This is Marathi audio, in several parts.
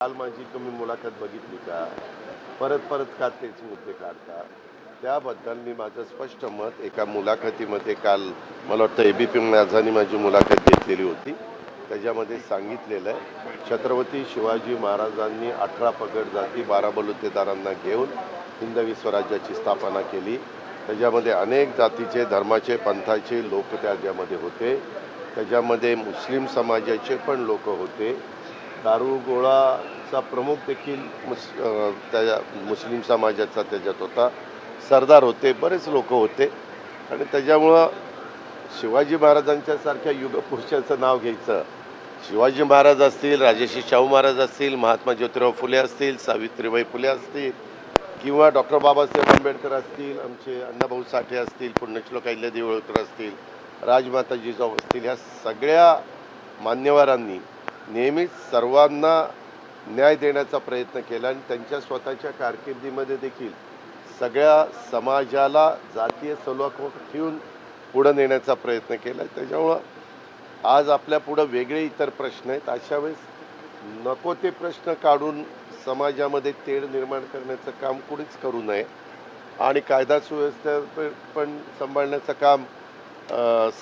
काल माझी तुम्ही मुलाखत बघितली का? परत परत का तेच मुद्दे काढता? त्याबद्दल मी माझं स्पष्ट मत एका मुलाखतीमध्ये काल मला वाटतं ए बी पी माझानी माझी मुलाखत घेतलेली होती. त्याच्यामध्ये सांगितलेलं आहे छत्रपती शिवाजी महाराजांनी अठरा पगड जाती बारा बलुतेदारांना घेऊन हिंदवी स्वराज्याची स्थापना केली. त्याच्यामध्ये अनेक जातीचे धर्माचे पंथाचे लोक त्याच्यामध्ये होते. त्याच्यामध्ये मुस्लिम समाजाचे पण लोक होते. दारू गोळाचा प्रमुख देखील मुस त्याच्या त्या मुस्लिम समाजाचा त्याच्यात होता. सरदार होते बरेच लोक होते. आणि त्याच्यामुळं शिवाजी महाराजांच्यासारख्या युगपुरुषाचं नाव घ्यायचं. शिवाजी महाराज असतील राजेशी शाहू महाराज असतील महात्मा ज्योतिराव फुले असतील सावित्रीबाई फुले असतील किंवा डॉक्टर बाबासाहेब आंबेडकर असतील आमचे अण्णाभाऊ साठे असतील पुण्यश्लोक अहिल्यादेवी होळकर असतील राजमाता जिजाऊ असतील ह्या सगळ्या मान्यवरांनी नेहमीच सर्वांना न्याय देण्याचा प्रयत्न केला आणि त्यांच्या स्वतःच्या कारकिर्दीमध्ये देखील सगळ्या समाजाला जातीय सलोख ठेवून पुढं नेण्याचा प्रयत्न केला. त्याच्यामुळं आज आपल्या पुढं वेगळे इतर प्रश्न आहेत. अशा वेळेस नको ते प्रश्न काढून समाजामध्ये तेढ निर्माण करण्याचं काम कुणीच करू नये आणि कायदा सुव्यवस्था पण सांभाळण्याचं काम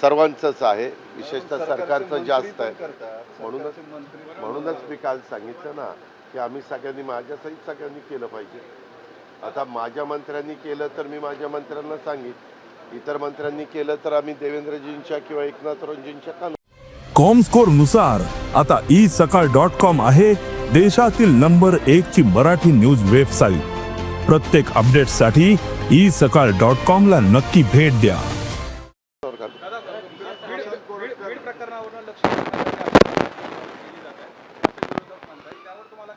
सर्वांचंच आहे. विशेषतः सरकारचं जास्त आहे. म्हणूनच म्हणूनच मी काल सांगितलं ना की आम्ही सगळ्यांनी माझ्यासहित सगळ्यांनी केलं पाहिजे. आता माझ्या मंत्र्यांनी केलं तर मी माझ्या मंत्र्यांना सांगित इतर मंत्र्यांनी केलं तर आम्ही देवेंद्रजींच्या किंवा एकनाथरावजींच्या कॉम कॉमस्कोरनुसार आता ई सकाळ डॉट कॉम आहे देशातील नंबर एक ची मराठी न्यूज वेबसाईट. प्रत्येक अपडेटसाठी ई सकाळ डॉट कॉम ला नक्की भेट द्या.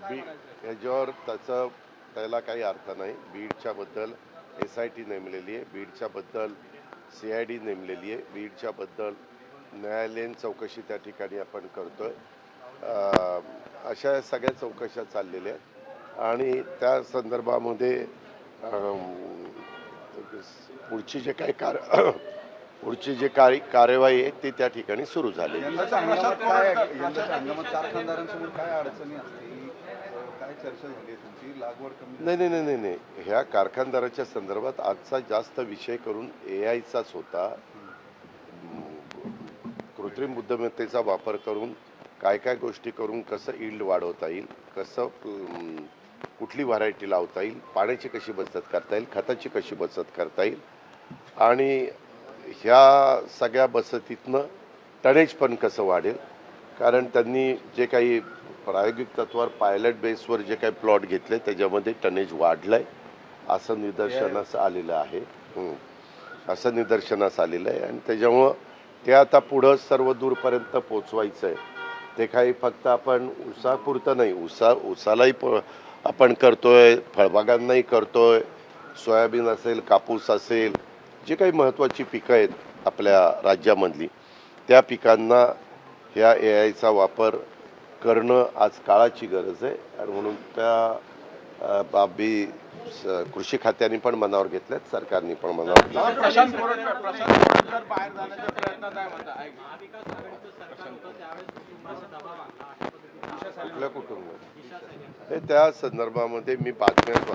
आहे. ह्याच्यावर त्याचं त्याला काही अर्थ नाही. बीडच्या बद्दल एस आय टी नेमलेली आहे. बीडच्या बद्दल सी आय डी नेमलेली आहे. बीडच्या बद्दल न्यायालयीन चौकशी त्या ठिकाणी आपण करतोय. अं, अशा सगळ्या चौकशा चाललेल्या आहेत. आणि त्या संदर्भामध्ये पुढची जे काही कार पुढची जे कार्य कार्यवाही आहे ती त्या ठिकाणी सुरू झाली नाही नाही नाही नाही ह्या कारखानदाराच्या संदर्भात आजचा जास्त विषय करून ए आयचाच होता. कृत्रिम बुद्धिमत्तेचा वापर करून काय काय गोष्टी करून कसं इल्ड वाढवता येईल कसं कुठली व्हरायटी लावता येईल पाण्याची कशी बचत करता येईल खताची कशी बचत करता येईल. आणि ह्या सगळ्या बचतीतनं टनेज पण कसं वाढेल? कारण त्यांनी जे काही प्रायोगिक तत्वावर पायलट बेसवर जे काही प्लॉट घेतले त्याच्यामध्ये टनेज वाढलं आहे असं निदर्शनास आलेलं आहे. असं निदर्शनास आलेलं आहे. आणि त्याच्यामुळं ते आता पुढं सर्व दूरपर्यंत पोचवायचं आहे ते काही फक्त आपण ऊसापुरतं नाही ऊसा ऊसालाही प आपण करतोय फळबागांनाही करतोय. सोयाबीन असेल कापूस असेल जे काही महत्त्वाची पिकं आहेत आपल्या राज्यामधली त्या पिकांना ह्या ए आयचा वापर करणं आज काळाची गरज आहे आणि म्हणून त्या बाबी कृषी खात्याने पण मनावर घेतल्यात सरकारने पण मनावर घेतल्या कुटुंब त्या संदर्भामध्ये मी बातम्यात